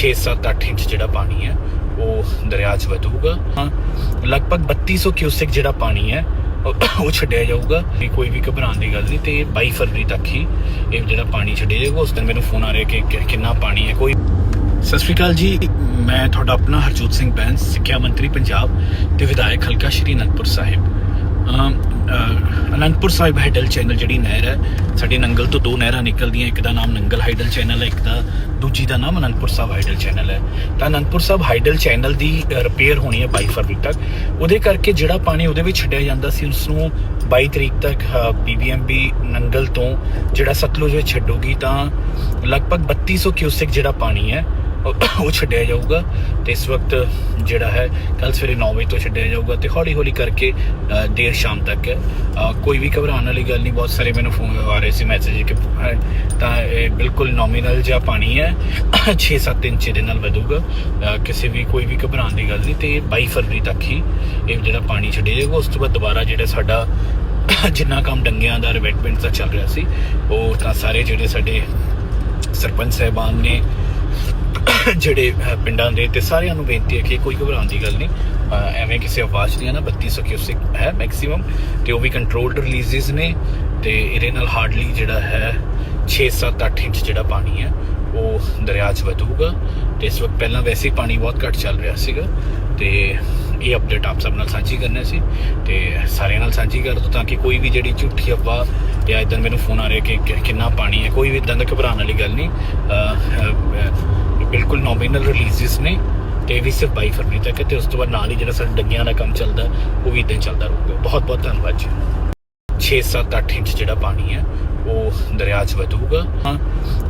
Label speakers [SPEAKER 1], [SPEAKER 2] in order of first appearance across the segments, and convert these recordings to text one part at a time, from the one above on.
[SPEAKER 1] 6-7 8 inch ਜਿਹੜਾ ਪਾਣੀ ਹੈ ਉਹ ਦਰਿਆ 'ਚ ਵਧੂਗਾ। ਹਾਂ, ਲਗਭਗ 3200 ਕਿਊਸਿਕ ਜਿਹੜਾ ਪਾਣੀ ਹੈ ਉਹ ਛੱਡਿਆ ਜਾਊਗਾ। ਵੀ ਕੋਈ ਵੀ ਘਬਰਾਉਣ ਦੀ ਗੱਲ ਨਹੀਂ ਤੇ 22 ਫਰਵਰੀ ਤੱਕ ਹੀ ਇਹ ਜਿਹੜਾ ਪਾਣੀ ਛੱਡਿਆ ਜਾਊਗਾ ਉਸ ਦਿਨ ਮੈਨੂੰ ਫੋਨ ਆ ਰਿਹਾ ਕਿ ਕਿੰਨਾ ਪਾਣੀ ਹੈ ਕੋਈ ਸਤਿ ਸ਼੍ਰੀ ਅਕਾਲ ਜੀ। ਮੈਂ ਤੁਹਾਡਾ ਆਪਣਾ ਹਰਜੋਤ ਸਿੰਘ ਬੈਂਸ ਸਿੱਖਿਆ ਮੰਤਰੀ ਪੰਜਾਬ ਤੇ ਵਿਧਾਇਕ ਹਲਕਾ ਸ਼੍ਰੀ ਅਨੰਦਪੁਰ ਸਾਹਿਬ। ਅਮ, ਅਨੰਦਪੁਰ ਸਾਹਿਬ ਹਾਈਡਲ ਚੈਨਲ ਜਿਹੜੀ ਨਹਿਰ ਹੈ, ਸਾਡੇ ਨੰਗਲ ਤੋਂ ਦੋ ਨਹਿਰਾਂ ਨਿਕਲਦੀਆਂ, ਇੱਕ ਦਾ ਨਾਮ ਨੰਗਲ ਹਾਈਡਲ ਚੈਨਲ ਹੈ, ਇੱਕ ਦਾ ਦੂਜੀ ਦਾ ਨਾਮ ਅਨੰਦਪੁਰ ਸਾਹਿਬ ਹਾਈਡਲ ਚੈਨਲ ਹੈ। ਤਾਂ ਅਨੰਦਪੁਰ ਸਾਹਿਬ ਹਾਈਡਲ ਚੈਨਲ ਦੀ ਰਿਪੇਅਰ ਹੋਣੀ ਹੈ 22 ਫਰਵਰੀ ਤੱਕ। ਉਹਦੇ ਕਰਕੇ ਜਿਹੜਾ ਪਾਣੀ ਉਹਦੇ ਵਿੱਚ ਛੱਡਿਆ ਜਾਂਦਾ ਸੀ ਉਸ ਨੂੰ 22 ਤਰੀਕ ਤੱਕ ਪੀਬੀਐਮਬੀ ਨੰਗਲ ਤੋਂ ਜਿਹੜਾ ਸਤਲੁਜ ਵਿੱਚ ਛੱਡੂਗੀ, ਤਾਂ ਲਗਭਗ 3200 ਕਿਊਸਿਕ ਜਿਹੜਾ ਪਾਣੀ ਹੈ ਉਹ ਛੱਡਿਆ ਜਾਊਗਾ ਤੇ ਇਸ ਵਕਤ ਜਿਹੜਾ ਹੈ ਕੱਲ ਸਵੇਰੇ 9 ਵਜੇ ਤੋਂ ਛੱਡਿਆ ਜਾਊਗਾ ਤੇ ਹੌਲੀ ਹੌਲੀ ਕਰਕੇ ਦੇਰ ਸ਼ਾਮ ਤੱਕ ਹੈ ਕੋਈ ਵੀ ਘਬਰਾਉਣ ਵਾਲੀ ਗੱਲ ਨਹੀਂ ਬਹੁਤ ਸਾਰੇ ਮੈਨੂੰ ਫੋਨ ਆ ਰਹੇ ਸੀ ਮੈਸੇਜ ਕਿ ਅ, ਤਾਂ ਇਹ ਬਿਲਕੁਲ ਨੋਮੀਨਲ ਜਿਹਾ ਪਾਣੀ ਹੈ 6-7 ਇੰਚ ਦੇ ਨਾਲ ਵਧੂਗਾ ਕਿਸੇ ਵੀ ਕੋਈ ਵੀ ਘਬਰਾਉਣ ਦੀ ਗੱਲ ਨਹੀਂ ਤੇ 22 ਫਰਵਰੀ ਤੱਕ ਹੀ ਇਹ ਜਿਹੜਾ ਪਾਣੀ ਛੱਡਿਆ ਜਾਊਗਾ ਉਸ ਤੋਂ ਬਾਅਦ ਦੁਬਾਰਾ ਜਿਹੜਾ ਸਾਡਾ ਜਿੰਨਾ ਕੰਮ ਡੰਗਿਆਂ ਦਾ ਰਿਵੈਟਮੈਂਟ ਦਾ ਚੱਲ ਰਿਹਾ ਸੀ ਉਹ ਤਾਂ ਸਾਰੇ ਜਿਹੜੇ ਸਾਡੇ ਸਰਪੰਚ ਸਾਹਿਬਾਨ ਨੇ ਜਿਹੜੇ ਪਿੰਡਾਂ ਦੇ ਤੇ ਸਾਰਿਆਂ ਨੂੰ ਬੇਨਤੀ ਹੈ ਕਿ ਕੋਈ ਘਬਰਾਉਣ ਦੀ ਗੱਲ ਨਹੀਂ। ਐਵੇਂ ਕਿਸੇ ਆਵਾਜ਼ ਨਹੀਂ ਹੈ ਨਾ 3200 ਕਿਊਸਿਕ ਹੈ ਮੈਕਸਿਮਮ ਤੇ ਉਹ ਵੀ ਕੰਟਰੋਲਡ ਰਿਲੀਜ਼ਸ ਨੇ ਤੇ ਇਹਦੇ ਨਾਲ ਹਾਰਡਲੀ ਜਿਹੜਾ ਹੈ 6-7 8 ਇੰਚ ਜਿਹੜਾ ਪਾਣੀ ਹੈ, ਉਹ ਦਰਿਆ 'ਚ ਵਧੂਗਾ ਤੇ ਇਸ ਵਕਤ ਪਹਿਲਾਂ ਵੈਸੇ ਹੀ ਪਾਣੀ ਬਹੁਤ ਘੱਟ ਚੱਲ ਰਿਹਾ ਸੀਗਾ ਤੇ ਇਹ ਅਪਡੇਟ ਆਪ ਸਭ ਨਾਲ ਸਾਂਝੀ ਕਰਨਾ ਸੀ ਤੇ ਸਾਰਿਆਂ ਨਾਲ ਸਾਂਝੀ ਕਰ ਦੋ ਤਾਂ ਕਿ ਕੋਈ ਵੀ ਜਿਹੜੀ ਝੂਠੀ ਅਫਵਾਹ ਜਾਂ ਇਦਾਂ ਮੈਨੂੰ ਫੋਨ ਆ ਰਿਹਾ ਕਿ ਕਿੰਨਾ ਪਾਣੀ ਹੈ, ਕੋਈ ਵੀ ਇਦਾਂ ਦਾ ਘਬਰਾਉਣ ਵਾਲੀ ਗੱਲ ਨਹੀਂ। ਬਿਲਕੁਲ ਨੋਮੀਨਲ ਰਿਲੀਜ਼ਸ ਨੇ ਤੇ ਵੀ ਸਿਰਫ 22 ਫਰਵਰੀ ਤੱਕ ਤੇ ਉਸ ਤੋਂ ਬਾਅਦ ਨਾਲ ਹੀ ਜਿਹੜਾ ਸਾਡਾ ਡੰਗਿਆਂ ਦਾ ਕੰਮ ਚੱਲਦਾ ਉਹ ਵੀ ਇਦਾਂ ਚੱਲਦਾ ਰਹੂਗਾ। ਬਹੁਤ ਬਹੁਤ ਧੰਨਵਾਦ ਜੀ। 6-7 8 ਇੰਚ ਜਿਹੜਾ ਪਾਣੀ ਹੈ, ਉਹ ਦਰਿਆ 'ਚ ਵਧੂਗਾ।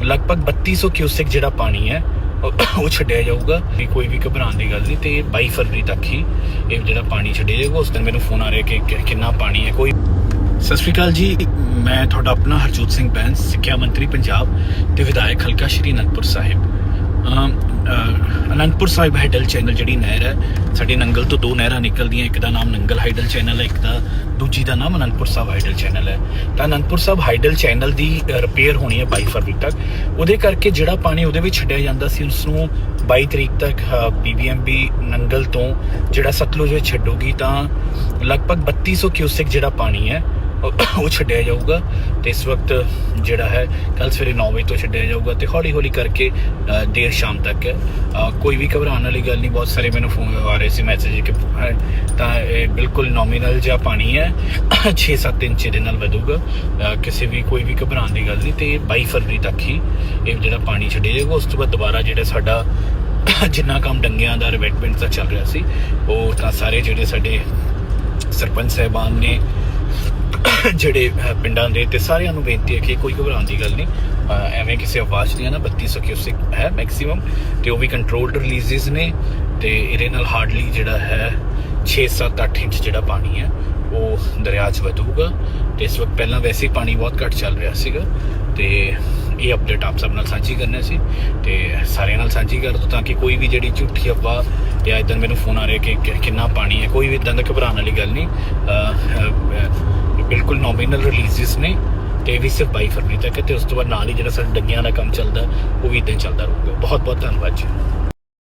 [SPEAKER 1] ਲਗਭਗ 3200 ਕਿਊਸੈਕ ਜਿਹੜਾ ਪਾਣੀ ਹੈ, ਉਹ ਛੱਡਿਆ ਜਾਊਗਾ। ਵੀ ਕੋਈ ਵੀ ਘਬਰਾਉਣ ਦੀ ਗੱਲ ਨਹੀਂ ਤੇ 22 ਫਰਵਰੀ ਤੱਕ ਹੀ ਇਹ ਜਿਹੜਾ ਪਾਣੀ ਛੱਡਿਆ ਜਾਊਗਾ, ਉਸ ਦਿਨ ਮੈਨੂੰ ਫੋਨ ਆ ਰਿਹਾ ਕਿ ਕਿੰਨਾ ਪਾਣੀ ਹੈ, ਕੋਈ ਸਤਿ ਸ਼੍ਰੀ ਅਕਾਲ ਜੀ। ਮੈਂ ਤੁਹਾਡਾ ਆਪਣਾ ਹਰਜੋਤ ਸਿੰਘ ਬੈਂਸ, ਸਿੱਖਿਆ ਮੰਤਰੀ ਪੰਜਾਬ ਤੇ ਵਿਧਾਇਕ ਹਲਕਾ ਸ਼੍ਰੀ ਅਨੰਦਪੁਰ ਸਾਹਿਬ। ਅਨੰਦਪੁਰ ਸਾਹਿਬ ਹਾਈਡਲ ਚੈਨਲ ਜਿਹੜੀ ਨਹਿਰ ਹੈ, ਸਾਡੇ ਨੰਗਲ ਤੋਂ ਦੋ ਨਹਿਰਾਂ ਨਿਕਲਦੀਆਂ, ਇੱਕ ਦਾ ਨਾਮ ਨੰਗਲ ਹਾਈਡਲ ਚੈਨਲ ਹੈ, ਇੱਕ ਦਾ ਦੂਜੀ ਦਾ ਨਾਮ ਅਨੰਦਪੁਰ ਸਾਹਿਬ ਹਾਈਡਲ ਚੈਨਲ ਹੈ। ਤਾਂ ਅਨੰਦਪੁਰ ਸਾਹਿਬ ਹਾਈਡਲ ਚੈਨਲ ਦੀ ਰਿਪੇਅਰ ਹੋਣੀ ਹੈ 22 ਫਰਵਰੀ ਤੱਕ। ਉਹਦੇ ਕਰਕੇ ਜਿਹੜਾ ਪਾਣੀ ਉਹਦੇ ਵਿੱਚ ਛੱਡਿਆ ਜਾਂਦਾ ਸੀ ਉਸ ਨੂੰ 22 ਤਰੀਕ ਤੱਕ ਪੀਬੀਐਮਬੀ ਨੰਗਲ ਤੋਂ ਜਿਹੜਾ ਸਤਲੁਜ ਵਿੱਚ ਛੱਡੂਗੀ, ਤਾਂ ਲਗਭਗ 3200 ਕਿਊਸੈਕ ਜਿਹੜਾ ਪਾਣੀ ਹੈ ਉਹ ਛੱਡਿਆ ਜਾਊਗਾ ਤੇ ਇਸ ਵਕਤ ਜਿਹੜਾ ਹੈ ਕੱਲ ਸਵੇਰੇ 9 ਵਜੇ ਤੋਂ ਛੱਡਿਆ ਜਾਊਗਾ ਤੇ ਹੌਲੀ ਹੌਲੀ ਕਰਕੇ ਦੇਰ ਸ਼ਾਮ ਤੱਕ ਕੋਈ ਵੀ ਘਬਰਾਉਣ ਵਾਲੀ ਗੱਲ ਨਹੀਂ ਬਹੁਤ ਸਾਰੇ ਮੈਨੂੰ ਫੋਨ ਆ ਰਹੇ ਸੀ ਮੈਸੇਜ ਕਿ ਅ, ਤਾਂ ਇਹ ਬਿਲਕੁਲ ਨੋਮੀਨਲ ਜਿਹਾ ਪਾਣੀ ਹੈ 6-7 ਇੰਚ ਦੇ ਨਾਲ ਵਧੂਗਾ ਕਿਸੇ ਵੀ ਕੋਈ ਵੀ ਘਬਰਾਉਣ ਦੀ ਗੱਲ ਨਹੀਂ ਤੇ 22 ਫਰਵਰੀ ਤੱਕ ਹੀ ਇਹ ਜਿਹੜਾ ਪਾਣੀ ਛੱਡਿਆ ਜਾਊਗਾ ਉਸ ਤੋਂ ਬਾਅਦ ਦੁਬਾਰਾ ਜਿਹੜਾ ਸਾਡਾ ਜਿੰਨਾ ਕੰਮ ਡੰਗਿਆਂ ਦਾ ਰਿਵੈਟਮੈਂਟ ਦਾ ਚੱਲ ਰਿਹਾ ਸੀ ਉਹ ਤਾਂ ਸਾਰੇ ਜਿਹੜੇ ਸਾਡੇ ਸਰਪੰਚ ਸਾਹਿਬਾਨ ਨੇ ਜਿਹੜੇ ਪਿੰਡਾਂ ਦੇ, ਤੇ ਸਾਰਿਆਂ ਨੂੰ ਬੇਨਤੀ ਹੈ ਕਿ ਕੋਈ ਘਬਰਾਉਣ ਦੀ ਗੱਲ ਨਹੀਂ। ਐਵੇਂ ਕਿਸੇ ਆਵਾਜ਼ ਨਹੀਂ ਹੈ ਨਾ 3200 ਕਿਊਸਿਕ ਹੈ ਮੈਕਸਿਮਮ ਤੇ ਉਹ ਵੀ ਕੰਟਰੋਲਡ ਰਿਲੀਜ਼ਸ ਨੇ, ਤੇ ਇਹਦੇ ਨਾਲ ਹਾਰਡਲੀ ਜਿਹੜਾ ਹੈ 6-7 8 ਇੰਚ ਜਿਹੜਾ ਪਾਣੀ ਹੈ, ਉਹ ਦਰਿਆ 'ਚ ਵਧੂਗਾ। ਤੇ ਇਸ ਵਕਤ ਪਹਿਲਾਂ ਵੈਸੇ ਹੀ ਪਾਣੀ ਬਹੁਤ ਘੱਟ ਚੱਲ ਰਿਹਾ ਸੀਗਾ, ਤੇ ਇਹ ਅਪਡੇਟ ਆਪ ਸਭ ਨਾਲ ਸਾਂਝੀ ਕਰਨਾ ਸੀ। ਤੇ ਸਾਰਿਆਂ ਨਾਲ ਸਾਂਝੀ ਕਰ ਦੋ ਤਾਂ ਕਿ ਕੋਈ ਵੀ ਜਿਹੜੀ ਝੂਠੀ ਅਫਵਾਹ ਜਾਂ ਇਦਾਂ ਮੈਨੂੰ ਫੋਨ ਆ ਰਿਹਾ ਕਿ ਕਿੰਨਾ ਪਾਣੀ ਹੈ, ਕੋਈ ਵੀ ਇਦਾਂ ਦਾ ਘਬਰਾਉਣ ਵਾਲੀ ਗੱਲ ਨਹੀਂ। ਬਿਲਕੁਲ ਨੋਮੀਨਲ ਰਿਲੀਜ਼ਸ ਨੇ ਤੇ ਇਹ ਵੀ ਸਿਰਫ 22 ਫਰਵਰੀ ਤੱਕ ਹੈ ਤੇ ਉਸ ਤੋਂ ਬਾਅਦ ਨਾਲ ਹੀ ਜਿਹੜਾ ਸਾਡਾ ਡੰਗਿਆਂ ਦਾ ਕੰਮ ਚੱਲਦਾ ਉਹ ਵੀ ਇਦਾਂ ਹੀ ਚੱਲਦਾ ਰਹੂਗਾ। ਬਹੁਤ ਬਹੁਤ ਧੰਨਵਾਦ ਜੀ।